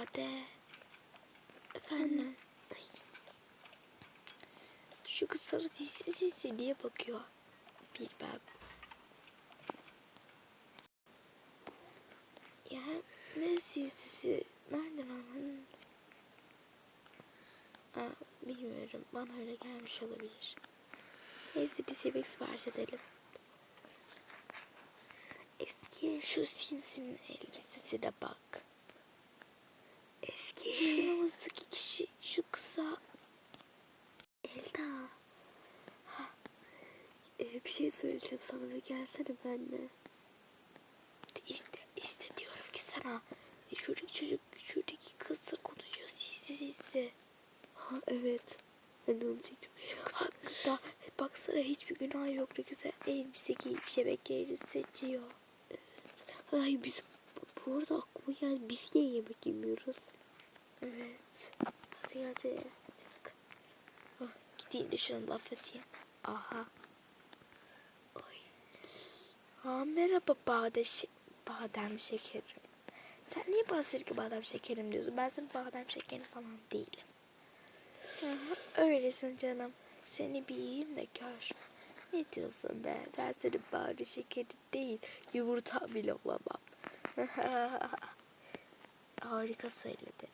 Bade. Efendim. Ay. Şu kız sana sinsi sinsi niye bakıyor? Bilmem. Ya ne sinsisi? Nereden anladın? Aa, bilmiyorum. Bana öyle gelmiş olabilir. Neyse biz yemek sipariş edelim. Eski şu sinsinin elbisesine bak. Eski. Şuramızdaki kişi şu kısa. Elda. Ha. Ee, bir şey söyleyeceğim sana bir gelsene benimle. İşte, işte diyorum ki sana. e, Şuradaki çocuk, şuradaki kızla konuşuyor sinsi sinsi. Ha evet. Ben de onu çektim. Şu kız hakkında baksana hiçbir günah yok. Ne güzel elbise giyip yemeklerini seçiyor. Evet. Ay biz bu arada aklıma geldi. Biz niye yemek yemiyoruz? Evet. Hadi hadi. Ah, gideyim de şuna laf atayım. Aha. Oy. Aa, merhaba badem, şe- badem şekerim. Sen niye bana sürekli badem şekerim diyorsun? Ben senin badem şekerin falan değilim. Aha, öylesin canım. Seni bir yiyeyim de gör. Ne diyorsun be? Ben senin badem şekeri değil, yumurta bile olamam. Harika söyledi.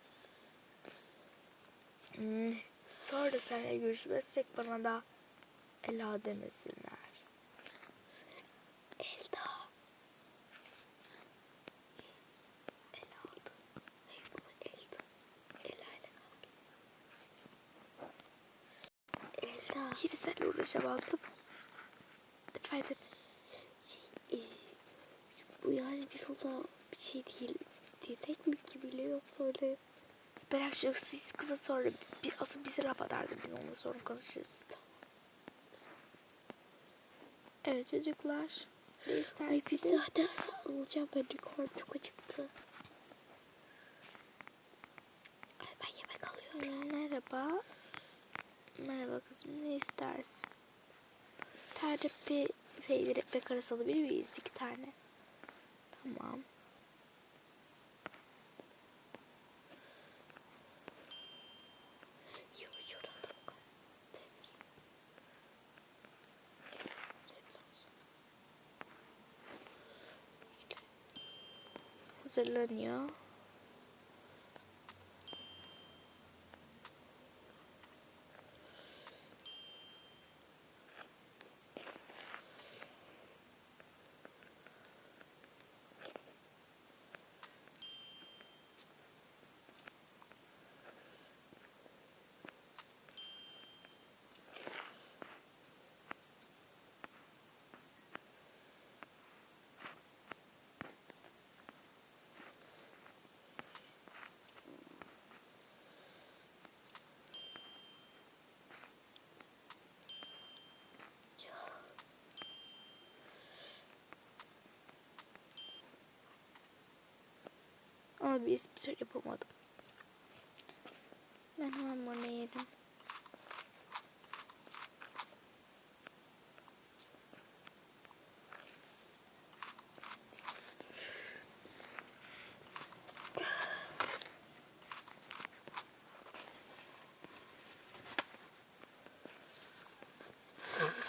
Sonra seninle görüşmezsek bana da Ela demesinler. Elda. Ela oldu. Hayır bana Elda. Ela ile kavga. Elda. Yine seninle uğraşamazdım. Efendim. Şey, e, bu yani biz ona bir şey değil desek mi ki bile yoksa öyle. Bırak şu siz kıza sonra bir, asıl bizi laf atarsın biz onunla sonra konuşuruz. Evet çocuklar. Ne istersiniz? Ay biz zaten alacağım ben yukarı çok acıktı. Ay ben yemek alıyorum. Merhaba. Merhaba kızım ne istersin? Bir bir peynir ekmek arası alabilir miyiz? İki tane. Tamam. Hazırlanıyor. Ama bir espri yapamadım. Ben hamburger yedim.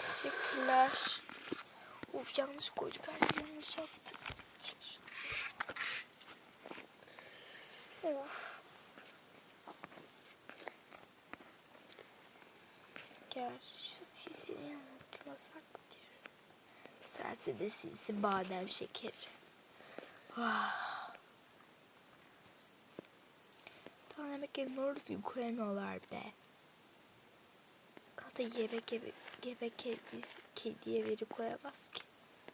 Teşekkürler. Of yanlış koyduk. Her yanlış yaptık. Çek şunu. Of. Gel şu sisini unutmasak diyorum. Sensin de sinsi badem şekeri. Ah. Daha yemek yerine suyu koyamıyorlar be. Hatta yemek yemek yemek kedisi, kediye veri koyamaz ki.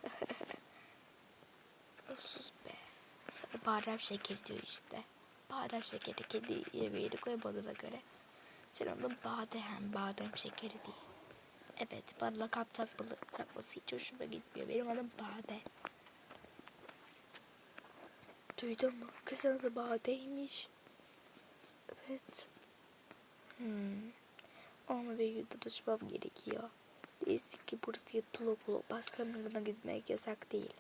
Sus be. Sana badem şekeri diyor işte. Badem şekeri kedi yemeğini koyamadığına göre. Sen onun badem, badem şekeri değil. Evet, bana lakap takmalı, takması hiç hoşuma gitmiyor. Benim adım Bade. Duydun mu? Kızın adı Bade'ymiş. Evet. Hmm. Onunla bir gün tutuşmam gerekiyor. Neyse ki burası yatılı okul. Başkanlığına gitmek yasak değil.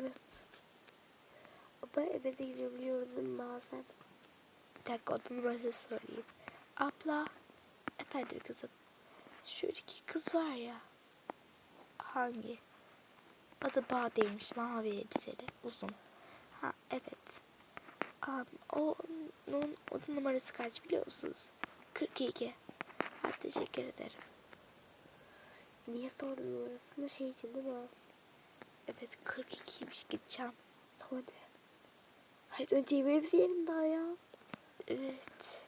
Evet. Ama eve de gidebiliyorum bazen. Bir dakika oda numarası sorayım. Abla. Efendim kızım. Şuradaki kız var ya. Hangi? Adı Bade'ymiş. Mavi elbiseli. Uzun. Ha evet. Am, onun oda numarası kaç biliyor musunuz? 42. Ha teşekkür ederim. Niye sordun numarasını şey için değil mi? Evet 42'ymiş gideceğim. Hadi. Hayır önce yemeğimizi yiyelim daha ya. Evet.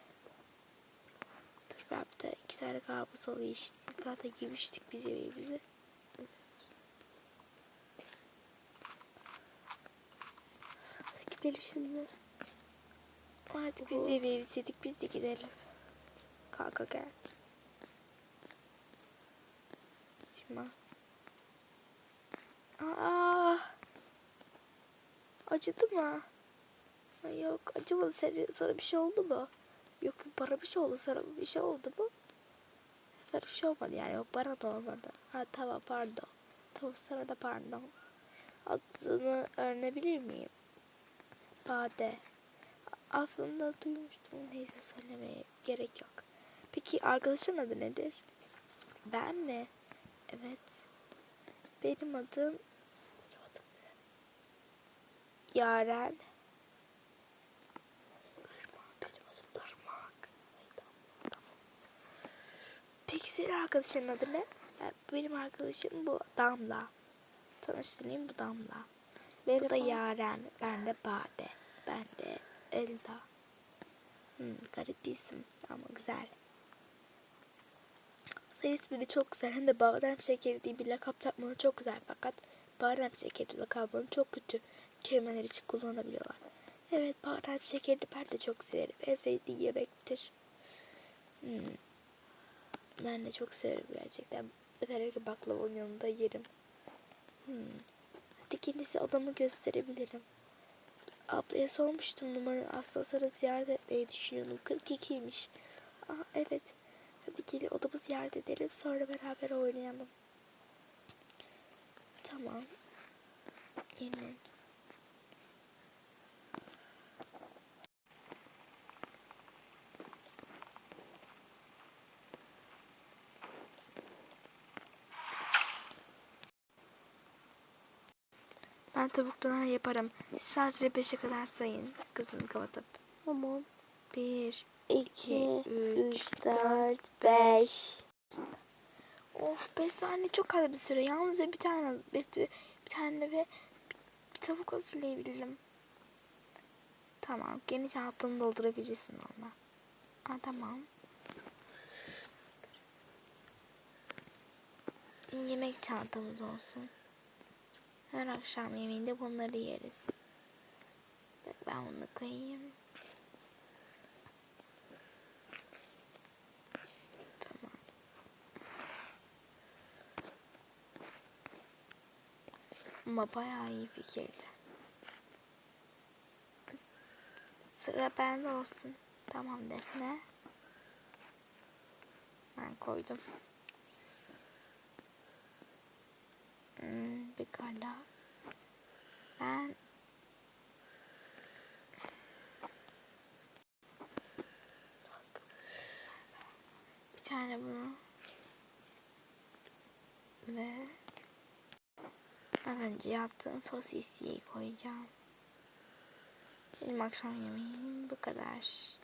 Dur ben bir de iki tane karpuz alayım işte. Zaten yemiştik biz yemeğimizi. Hadi gidelim şimdi. Artık biz yemeğimizi yedik biz de gidelim. Kanka gel. Sima. Aa! Acıdı mı? Ay yok acımadı. Sana, sana bir şey oldu mu? Yok bana bir şey oldu. Sana bir şey oldu mu? Sana bir şey olmadı yani. Yok bana da olmadı. Ha tamam pardon. Tamam sana da pardon. Adını öğrenebilir miyim? Bade. Aslında duymuştum. Neyse söylemeye gerek yok. Peki arkadaşın adı nedir? Ben mi? Evet. Benim adım Yaren. Irmak. Benim adım Irmak. Peki senin arkadaşın adı ne? Benim arkadaşım bu Damla. Tanıştırayım bu Damla. Bu da Yaren. Ben de Bade. Ben de Elda. Hmm, garip bir isim ama güzel. Senin ismini çok güzel. Hem de badem şekeri diye bir lakap takmanı çok güzel. Fakat badem şekeri lakabını çok kötü kelimeler için kullanabiliyorlar. Evet badem şekeri ben de çok severim. En sevdiğim yemektir. Hmm. Ben de çok severim gerçekten. Özellikle baklavanın yanında yerim. Hmm. Hadi kendisi odamı gösterebilirim. Ablaya sormuştum numaranı asla sana ziyaret etmeyi düşünüyordum. 42'ymiş. Aa evet. Hadi gelin odamı ziyaret edelim sonra beraber oynayalım. Tamam. Gelin. Ben tavuk döner yaparım. Siz sadece 5'e kadar sayın. Kızınızı kapatıp. Tamam. 1, 2, üç, 3, 4, 5. Of 5 saniye çok az bir süre. Yalnızca bir tane bir, bir, bir tane ve bir tavuk hazırlayabilirim. Tamam. Geniş altını doldurabilirsin onunla. Ha tamam. Yemek çantamız olsun. Her akşam yemeğinde bunları yeriz. Ben bunu koyayım. Tamam. Ama bayağı iyi fikirdi. Sıra bende olsun. Tamam Defne. Ben koydum. Hmm, bir kala. Ben bir tane bunu ve az önce yaptığım sosisliği koyacağım. Benim akşam yemeğim bu kadar.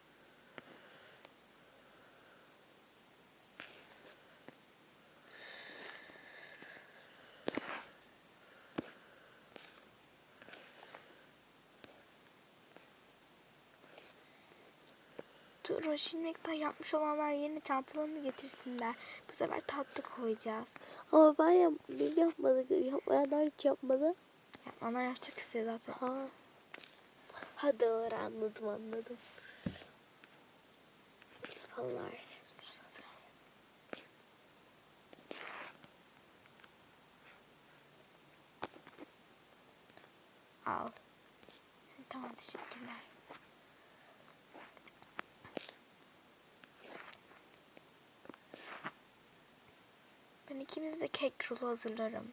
Durun şimdilikten yapmış olanlar yerine çantalarını getirsinler. Bu sefer tatlı koyacağız. Ama ben yap biz yapmadık. Yapmayanlar hiç yapmadı. Yapmalar yapacak işte zaten. Ha. Ha doğru anladım anladım. Allah. Al. Tamam teşekkürler. Ben ikimiz de kek rulo hazırlarım.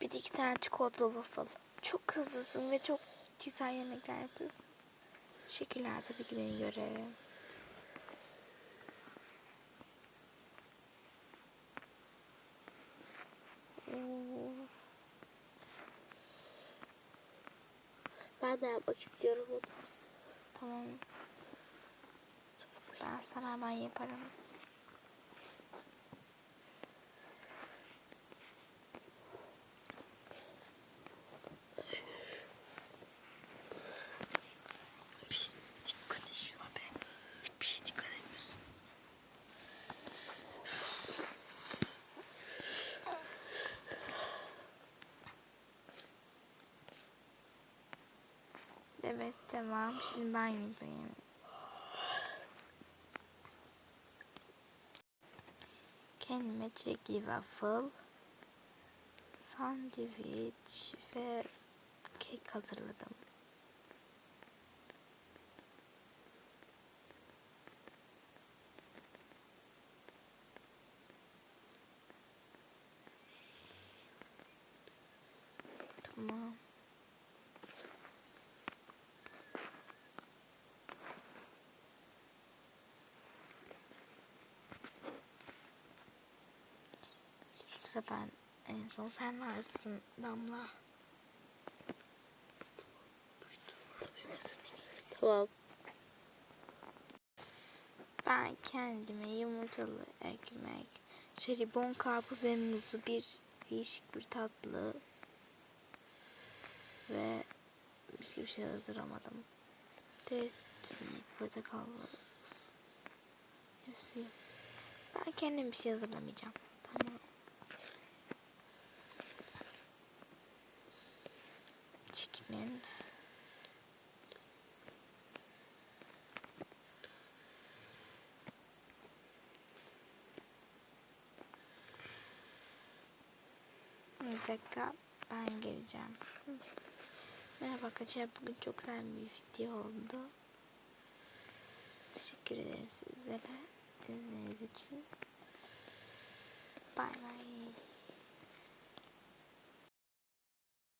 Bir de iki tane çikolatalı waffle. Çok hızlısın ve çok güzel yemekler yapıyorsun. Teşekkürler tabii ki beni göre. Ben de yapmak istiyorum. Tamam. Ben sana hemen yaparım. Bir şey dikkat et şuna be. Hiçbir şey dikkat etmiyorsun. Evet tamam. Şimdi ben yapayım. Kendime çilekli waffle, sandviç ve kek hazırladım. Tamam. Sıra ben. En son sen varsın Damla. Eminim. Tamam. Ben kendime yumurtalı ekmek, şeribon karpuz ve muzlu bir değişik bir tatlı ve başka bir şey hazırlamadım. De portakallı suyu. Ben kendim bir şey hazırlamayacağım. Tamam. Chicken'in Bir dakika ben geleceğim. Merhaba arkadaşlar bugün çok güzel bir video oldu. Teşekkür ederim sizlere izlediğiniz için. Bay bay.